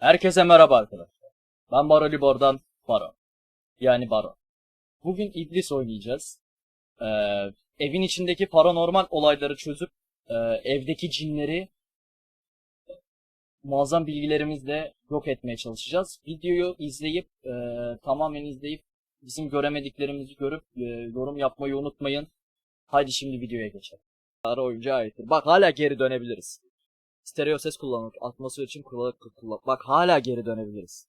Herkese merhaba arkadaşlar. Ben Baro Libor'dan Baro. Yani Baro. Bugün İblis oynayacağız. Ee, evin içindeki paranormal olayları çözüp e, evdeki cinleri muazzam bilgilerimizle yok etmeye çalışacağız. Videoyu izleyip e, tamamen izleyip bizim göremediklerimizi görüp e, yorum yapmayı unutmayın. Haydi şimdi videoya geçelim. Ara oyuncu aittir. Bak hala geri dönebiliriz. Stereo ses kullanmak, atmosfer için kullanıp kullan. Bak hala geri dönebiliriz.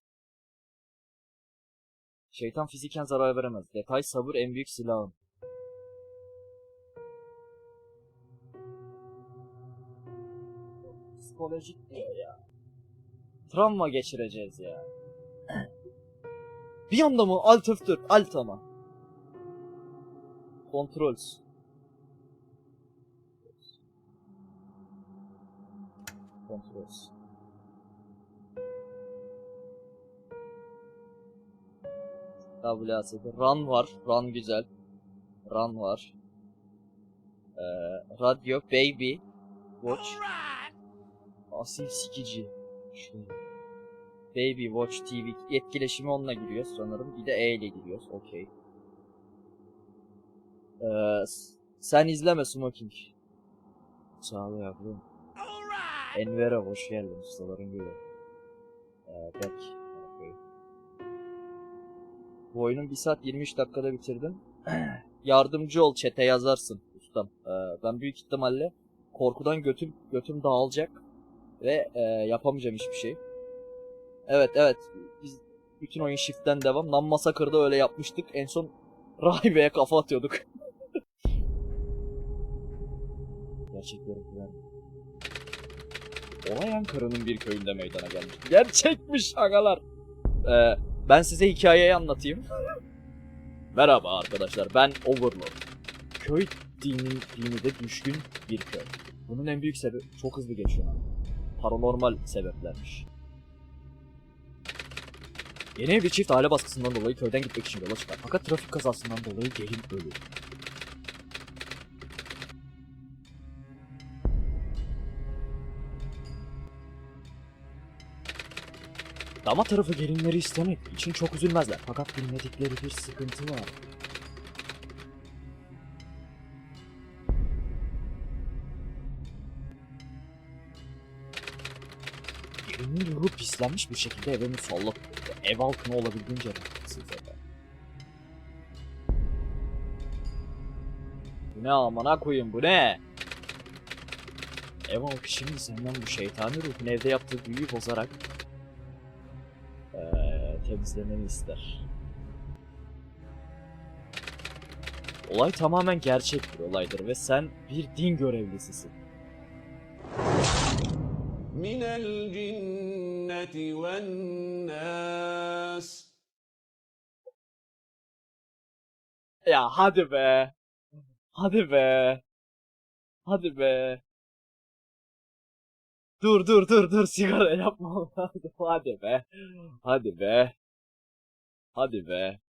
Şeytan fiziken zarar veremez. Detay sabır en büyük silahın. Psikolojik diyor ya. Travma geçireceğiz ya. Bir anda mı? Alt F4. Alt ama. Controls. Controls. WASD. Run var. Run güzel. Run var. Ee, radyo, baby, watch. Asil sikici. Şöyle. Baby, watch, TV. Etkileşimi onunla giriyor sanırım. Bir de E ile giriyoruz. Okey. Ee, sen izleme Smoking. Sağ ol yavrum. Enver'e hoş geldin ustaların gibi. Ee, Berk. Okey. Bu oyunu 1 saat 23 dakikada bitirdim. Yardımcı ol çete yazarsın ustam. Ee, ben büyük ihtimalle korkudan götüm götüm dağılacak ve e, yapamayacağım hiçbir şey. Evet evet biz bütün oyun shift'ten devam. Nam Massacre'da öyle yapmıştık. En son rahibe'ye kafa atıyorduk. Gerçekleri güvenmiyorum. Olay Ankara'nın bir köyünde meydana gelmiş. Gerçekmiş agalar. Ee, ben size hikayeyi anlatayım. Merhaba arkadaşlar ben Overlord. Köy dini, dini de düşkün bir köy. Bunun en büyük sebebi çok hızlı geçiyor. abi. Paranormal sebeplermiş. Yeni ev bir çift aile baskısından dolayı köyden gitmek için yola çıkar. Fakat trafik kazasından dolayı gelin ölür. Dama tarafı gelinleri istemek için çok üzülmezler. Fakat bilmedikleri bir sıkıntı var. Gelinin ruhu pislenmiş bir şekilde eve musallat. Ev halkını olabildiğince rahatsız eder. Bu ne amına koyayım bu ne? Ev halkı şimdi senden bu şeytani ruhun evde yaptığı büyüyü bozarak eee temizlemeni ister. Olay tamamen gerçek bir olaydır ve sen bir din görevlisisin. من الجنة والناس Ya hadi be. Hadi be. Hadi be. Dur dur dur dur sigara yapma. hadi be. Hadi be. Hadi be.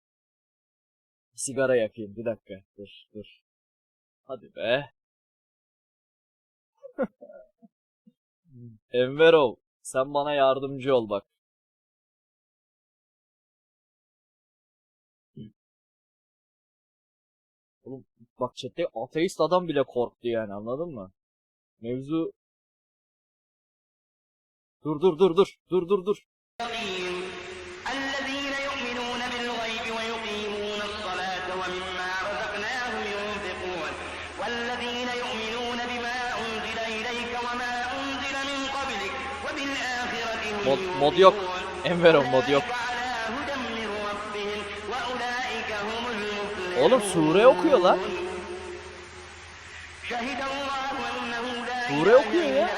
Sigara yakayım bir dakika. Dur dur. Hadi be. Enverov sen bana yardımcı ol bak. Oğlum bak chatte ateist adam bile korktu yani anladın mı? Mevzu Dur dur dur dur dur dur dur. Mod, mod yok. Enveron mod yok. Oğlum sure okuyor lan. Sure okuyor ya.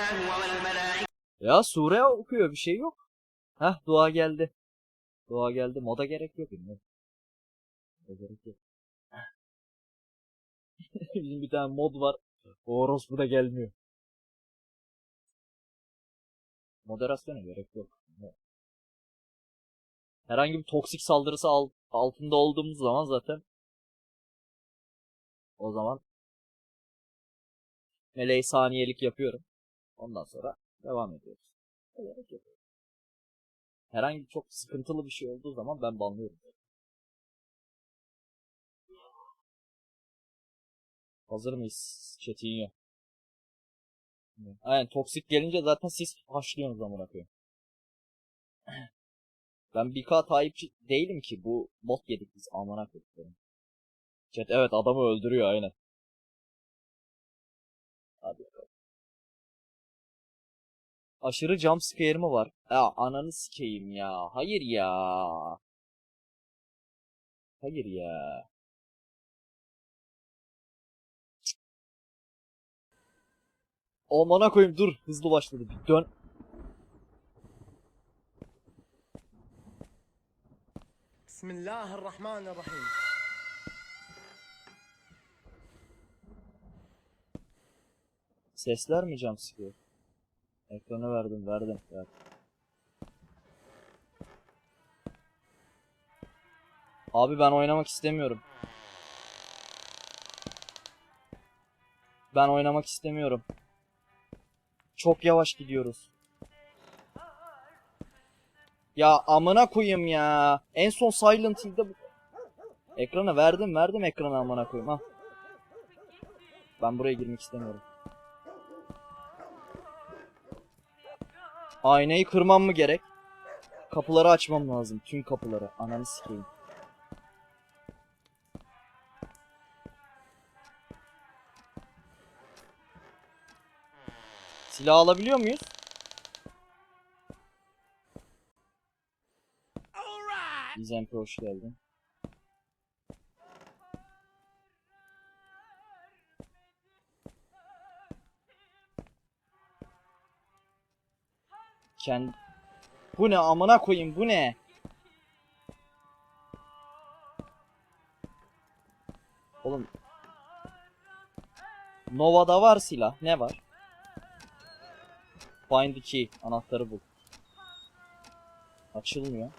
Ya sure okuyor bir şey yok. Hah dua geldi. Dua geldi. Moda gerek yok. Ne? Gerek yok. Bizim bir tane mod var. O orospu da gelmiyor. Moderasyona gerek yok. Herhangi bir toksik saldırısı al- altında olduğumuz zaman zaten o zaman meleği saniyelik yapıyorum. Ondan sonra devam ediyoruz. Yok. Herhangi çok sıkıntılı bir şey olduğu zaman ben banlıyorum. Hazır mıyız? Aynen toksik gelince zaten siz haşlıyorsunuz amına koyayım. Ben 1K takipçi değilim ki bu bot yedik biz amına koyayım. Chat evet adamı öldürüyor aynen. Hadi. Aşırı jump scare mi var? Ya ananı sikeyim ya. Hayır ya. Hayır ya. Amana koyayım dur. Hızlı başladı. Bir dön. Bismillahirrahmanirrahim. Sesler mi jumpscare? Ekrana verdim, verdim. verdim. Abi ben oynamak istemiyorum. Ben oynamak istemiyorum. Çok yavaş gidiyoruz. Ya amına koyayım ya. En son Silent Hill'de bu... Ekranı verdim, verdim ekranı amına koyayım ha. Ben buraya girmek istemiyorum. Aynayı kırmam mı gerek? Kapıları açmam lazım. Tüm kapıları. Ananı sikeyim. Silah alabiliyor muyuz? Gizempe hoş geldin. Kendi... Bu ne amına koyayım bu ne? Oğlum. Nova'da var silah. Ne var? Find the key. Anahtarı bul. Açılmıyor.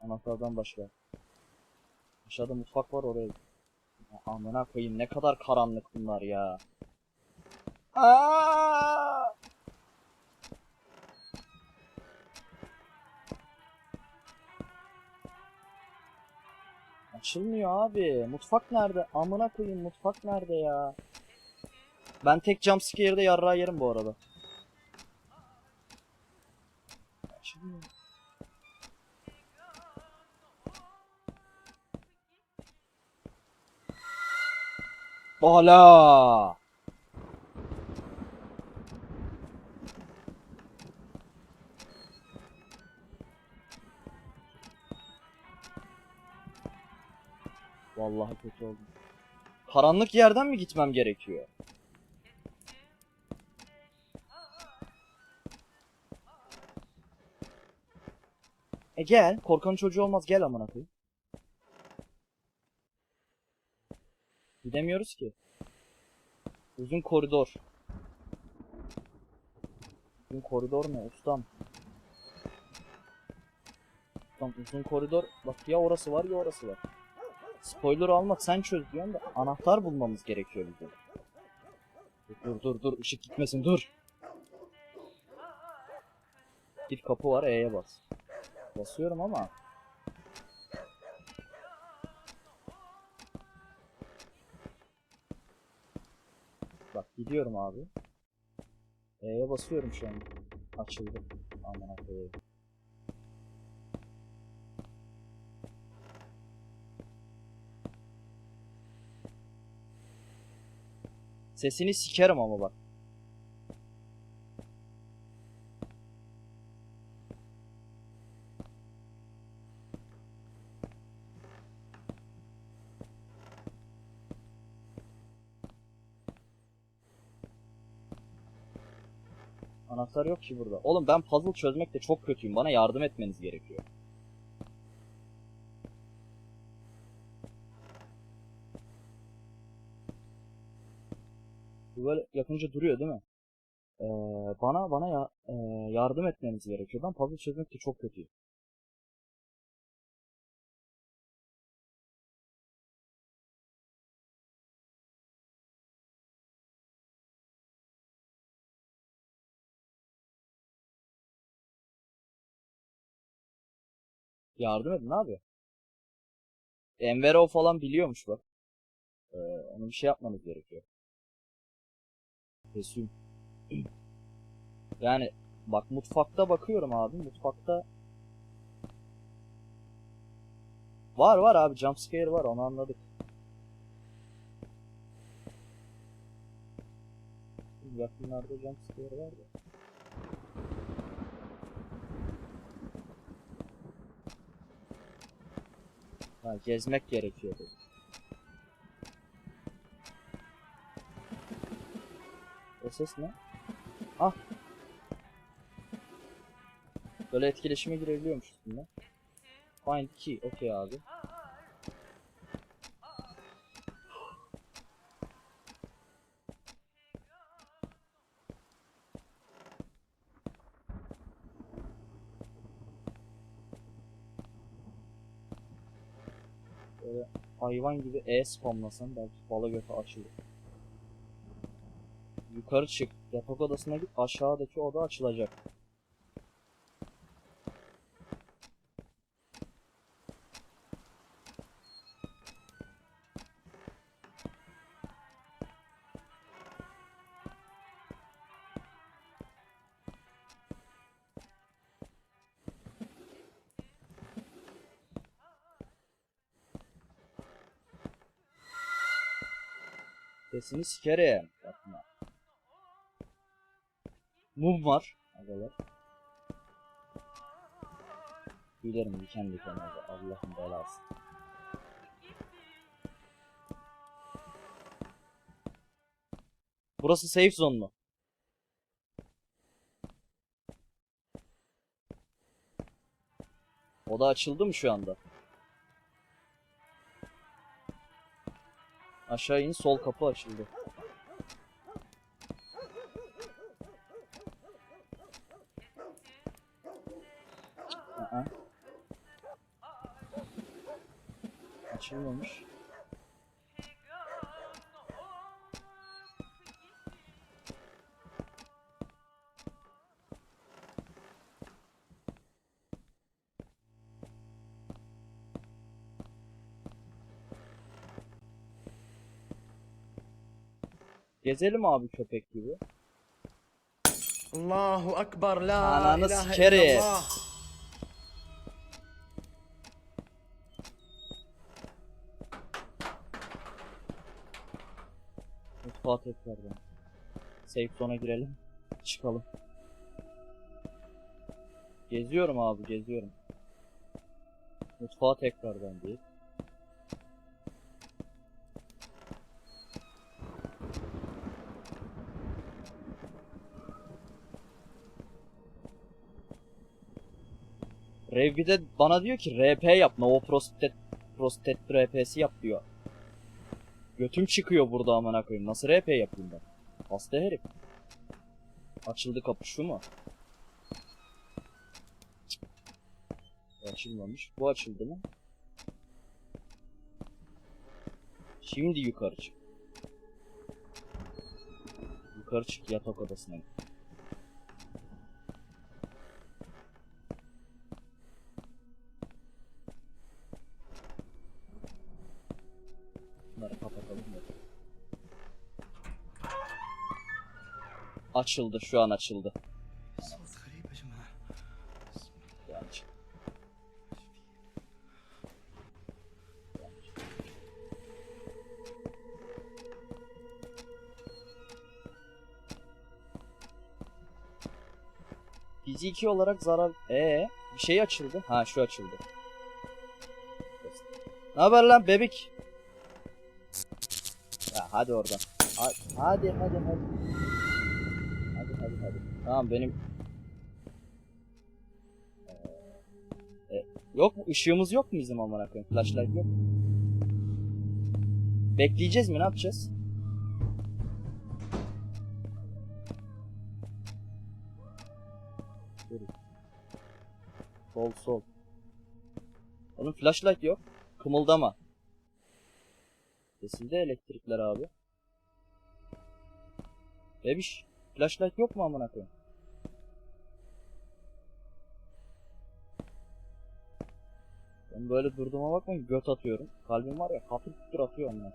Anahtardan başka. Aşağıda mutfak var oraya. Ya Amına koyayım ne kadar karanlık bunlar ya. Aa! Açılmıyor abi. Mutfak nerede? Amına koyayım mutfak nerede ya? Ben tek jumpscare'de yarrağı yerim bu arada. Açılmıyor. Bala. Vallahi kötü oldum. Karanlık yerden mi gitmem gerekiyor? E gel. Korkanın çocuğu olmaz. Gel amına koyayım. Gidemiyoruz ki. Uzun koridor. Uzun koridor ne ustam? Ustam uzun koridor. Bak ya orası var ya orası var. Spoiler almak sen çöz diyorsun da anahtar bulmamız gerekiyor bize. Dur dur dur ışık gitmesin dur. Bir kapı var E'ye bas. Basıyorum ama Bak gidiyorum abi. E'ye basıyorum şu an. Açıldı. Aman koyayım. Sesini sikerim ama bak. Anahtar yok ki burada. Oğlum ben puzzle çözmekte çok kötüyüm. Bana yardım etmeniz gerekiyor. Bu böyle yapınca duruyor değil mi? Ee, bana bana ya, e, yardım etmeniz gerekiyor. Ben puzzle çözmekte çok kötüyüm. Yardım edin abi. Envero falan biliyormuş bak. Ee, onun bir şey yapmanız gerekiyor. Resim. Yani bak mutfakta bakıyorum abi. Mutfakta Var var abi jumpscare var onu anladık. Yakınlarda jumpscare var da. Ha, gezmek gerekiyor dedi. O ses ne? Ah. Böyle etkileşime girebiliyormuş üstünde. Find key. Okey abi. Böyle hayvan gibi E spamlasan belki bala götü açılır. Yukarı çık. Yatak odasına git. Aşağıdaki oda açılacak. Sesini sikerim. Mum var. Agalar. Tüylerim diken diken oldu. Allah'ın belası. Burası safe zone mu? Oda açıldı mı şu anda? Aşağı in sol kapı açıldı. Aa. Açılmamış. Gezelim abi köpek gibi. Allahu Akbar la Ananı ilahe sikerim. illallah. Mutfağa tekrardan. Safe zone'a girelim. Çıkalım. Geziyorum abi geziyorum. Mutfağa tekrardan değil. Rev bir de bana diyor ki RP yap. No prostet prostet RP'si yap diyor. Götüm çıkıyor burada amına koyayım. Nasıl RP yapayım ben? Hasta herif. Açıldı kapı şu mu? Açılmamış. Bu açıldı mı? Şimdi yukarı çık. Yukarı çık yatak odasına. git. Açıldı şu an açıldı. Fiziki olarak zarar... Ee, bir şey açıldı. Ha şu açıldı. Ne haber lan bebek? Ya hadi oradan. Ha- Hadi hadi hadi. Hadi hadi hadi. Tamam benim Ee, e, yok mu? Işığımız yok mu bizim amına koyayım? Flashlight yok. Bekleyeceğiz mi? Ne yapacağız? Sol sol. Onun flashlight yok. Kımıldama. Kesildi elektrikler abi. Bebiş. Flashlight yok mu amına koyayım? Ben böyle durduğuma bakmayın göt atıyorum. Kalbim var ya hafif kütür atıyor ondan.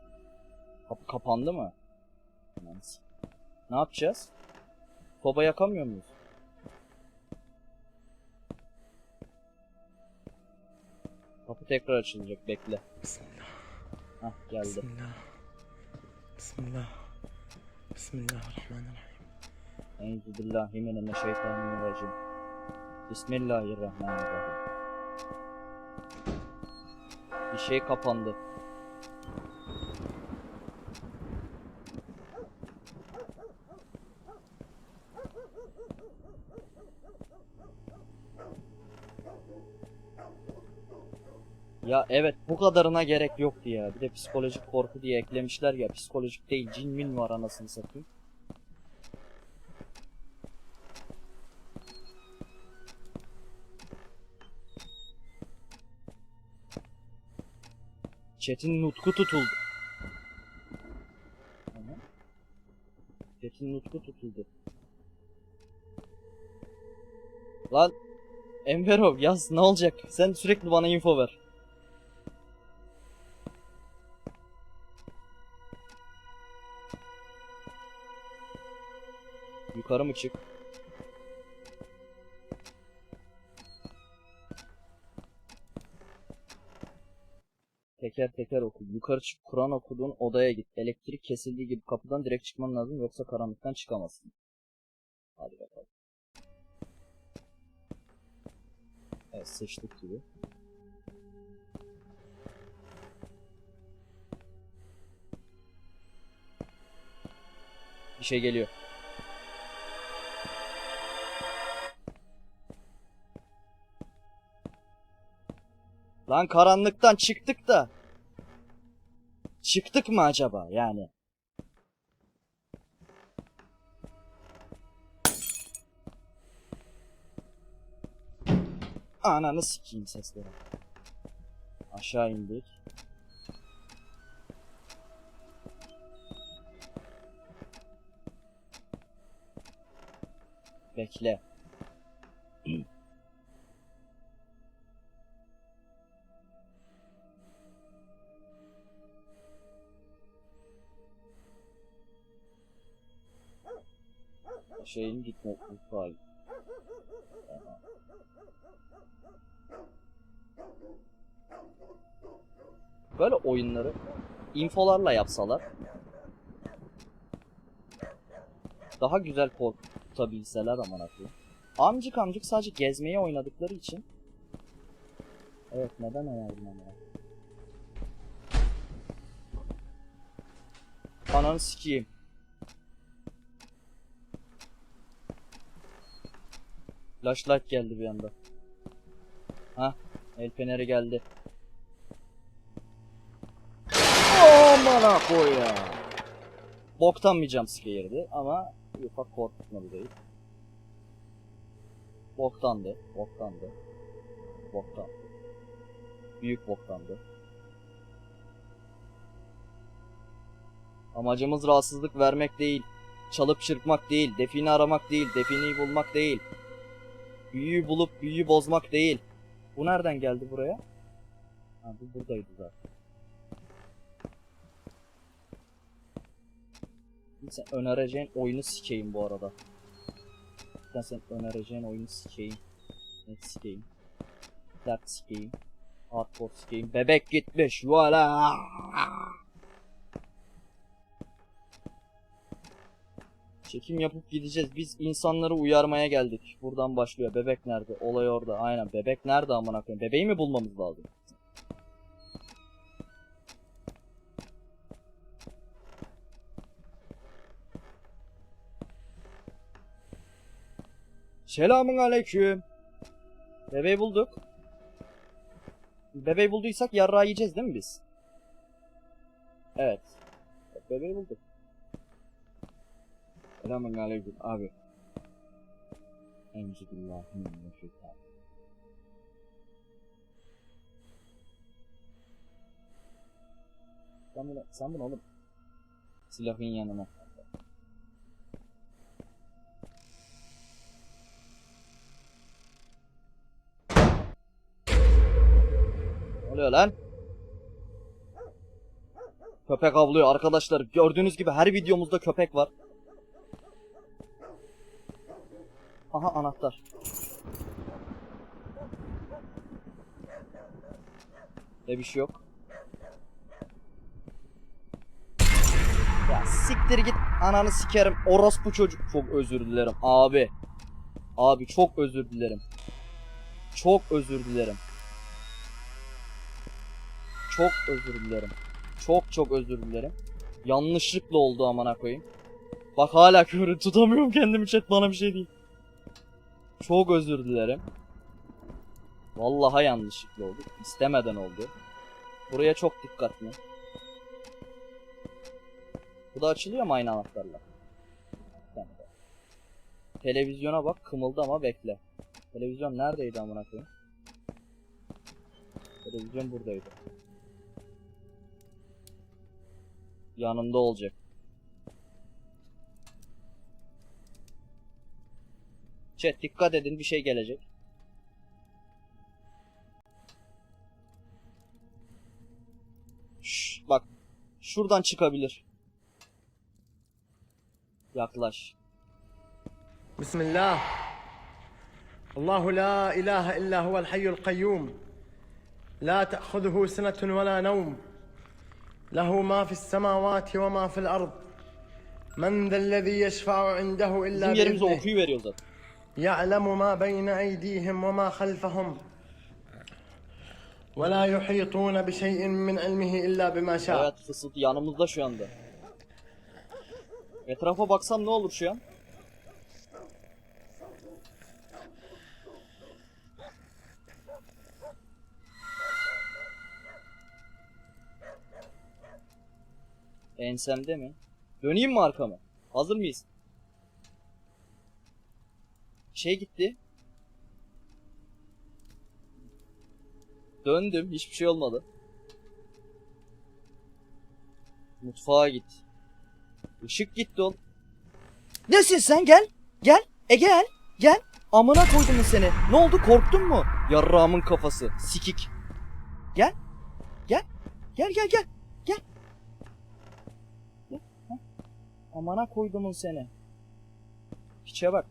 Kapı kapandı mı? Ne yapacağız? Soba yakamıyor muyuz? Kapı tekrar açılacak bekle. Bismillah. Hah geldi. Bismillah. Bismillah. Bismillahirrahmanirrahim. Euzubillahimineşşeytanirracim. Bismillahirrahmanirrahim. Bir şey kapandı. Ya evet bu kadarına gerek yoktu ya. Bir de psikolojik korku diye eklemişler ya. Psikolojik değil cin min var anasını satayım. Chat'in nutku tutuldu. Chat'in nutku tutuldu. Lan Enverov yaz ne olacak? Sen sürekli bana info ver. Yukarı mı çık? Teker teker oku. Yukarı çık Kur'an okuduğun odaya git. Elektrik kesildiği gibi kapıdan direkt çıkman lazım yoksa karanlıktan çıkamazsın. Hadi bakalım. Evet sıçtık gibi. Bir şey geliyor. Lan karanlıktan çıktık da. Çıktık mı acaba yani? Ananı sikeyim sesleri. Aşağı indik. Bekle. Şeyin gitme hali. Böyle oyunları infolarla yapsalar daha güzel korkutabilseler aman akıllı. Amcık amcık sadece gezmeye oynadıkları için Evet neden önerdim ama Ananı sikeyim Flashlight geldi bir anda Ha El feneri geldi Aman koy ya Boktan bir jumpscare'di ama ufak korkutmadı değil. Boktandı, boktandı. Boktan. Büyük boktandı. Amacımız rahatsızlık vermek değil. Çalıp çırpmak değil. Defini aramak değil. Definiyi bulmak değil. Büyüyü bulup büyüyü bozmak değil. Bu nereden geldi buraya? Ha, bu buradaydı zaten. Sen önereceğin oyunu sikeyim bu arada. Ben sen önereceğin oyunu sikeyim. Net sikeyim. Dert sikeyim. Hardcore sikeyim. Bebek gitmiş. Voila. Çekim yapıp gideceğiz. Biz insanları uyarmaya geldik. Buradan başlıyor. Bebek nerede? Olay orada. Aynen. Bebek nerede amına koyayım? Bebeği mi bulmamız lazım? Selamun aleyküm. Bebeği bulduk. Bebeği bulduysak yarrağı yiyeceğiz değil mi biz? Evet. Bebeği bulduk. Selamun aleyküm abi. Enzübillahimineşşeytan. Sen bunu, sen bunu oğlum. Silahın yanına. oluyor lan? Köpek avlıyor arkadaşlar. Gördüğünüz gibi her videomuzda köpek var. Aha anahtar. Ne bir şey yok. Ya siktir git ananı sikerim. Orospu çocuk. Çok özür dilerim abi. Abi çok özür dilerim. Çok özür dilerim. Çok özür dilerim. Çok çok özür dilerim. Yanlışlıkla oldu amına koyayım. Bak hala körü tutamıyorum kendimi chat bana bir şey değil. Çok özür dilerim. Vallahi yanlışlıkla oldu. İstemeden oldu. Buraya çok dikkatli. Bu da açılıyor mu aynı anahtarla? Televizyona bak kımıldı ama bekle. Televizyon neredeydi amına koyayım? Televizyon buradaydı. Yanımda olacak. Chat dikkat edin bir şey gelecek. Şş, bak. Şuradan çıkabilir. Yaklaş. Bismillah. Allahu la ilahe illa huvel hayyul kayyum. La te'khuduhu sinetun ve la nevm. Lehu ma fis semavati ve ma fil ard. Men zellezî yeşfa'u indehu illa bi'idnih. Bizim yerimize okuyu veriyor zaten. يعلم ما بين أيديهم وما خلفهم ولا يحيطون بشيء من علمه إلا بما شاء Evet fısıltı yanımızda şu anda. Etrafa baksam ne olur şu an? Ensemde mi? Döneyim mi arkamı? Hazır mıyız? Şey gitti. Döndüm. Hiçbir şey olmadı. Mutfağa git. Işık gitti oğlum. Nesin sen gel. Gel. E gel. Gel. Amına koydum seni. Ne oldu korktun mu? Yarrağımın kafası. Sikik. Gel. Gel. Gel gel gel. Gel. Gel. Heh. Amına koydumun seni. Piçe bak.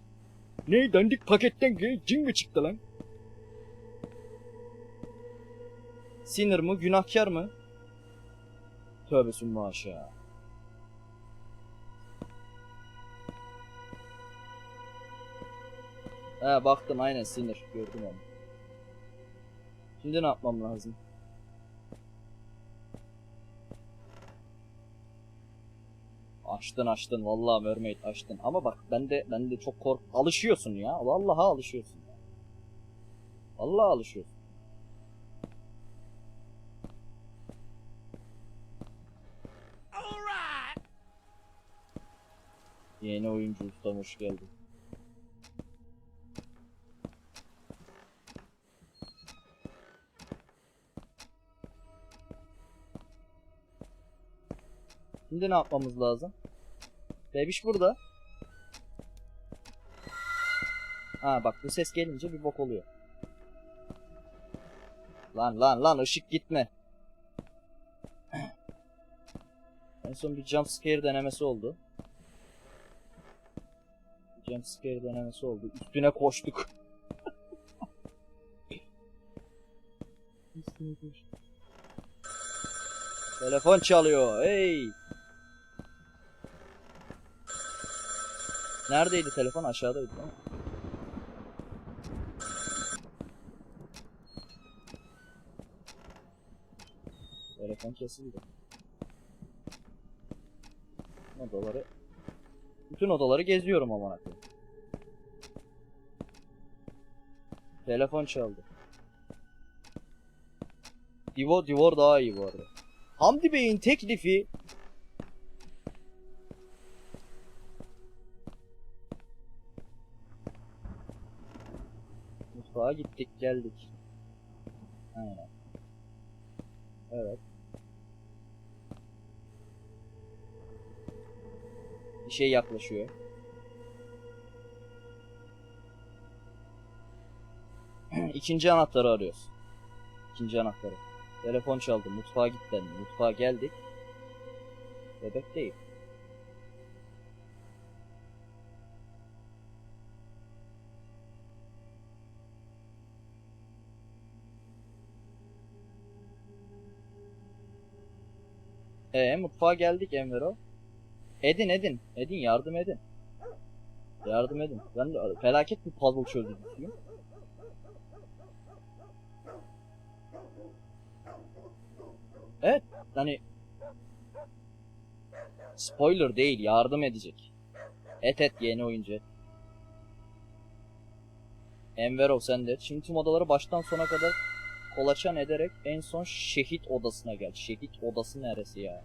Ne dandik paketten cin mi çıktı lan? Sinir mi günahkar mı? Tövbesin maşa. He baktım aynen sinir gördüm onu. Şimdi ne yapmam lazım? Açtın açtın vallahi mermaid açtın ama bak ben de ben de çok kork alışıyorsun ya vallahi alışıyorsun ya. Vallahi alışıyorsun. Yeni oyuncu ustam hoş geldin. Şimdi ne yapmamız lazım? Bebiş burada. Ha bak bu ses gelince bir bok oluyor. Lan lan lan ışık gitme. en son bir jump scare denemesi oldu. Jump scare denemesi oldu. Üstüne koştuk. Üstüne koştuk. Telefon çalıyor. Hey. Neredeydi telefon? Aşağıdaydı değil mi? Telefon kesildi. Odaları... Bütün odaları geziyorum aman akıllı. Telefon çaldı. Divo, Divor daha iyi bu arada. Hamdi Bey'in teklifi Mutfağa gittik geldik. Aynen. Evet. Bir şey yaklaşıyor. İkinci anahtarı arıyoruz. İkinci anahtarı. Telefon çaldı. Mutfağa git dendi. Mutfağa geldik. Bebek değil. Ee mutfağa geldik Envero. Edin edin. Edin yardım edin. Yardım edin. Ben de felaket bir puzzle çözücüsüyüm. Evet hani spoiler değil yardım edecek. Et et yeni oyuncu et. Enverov sen de. Şimdi tüm odaları baştan sona kadar kolaçan ederek en son şehit odasına gel. Şehit odası neresi ya?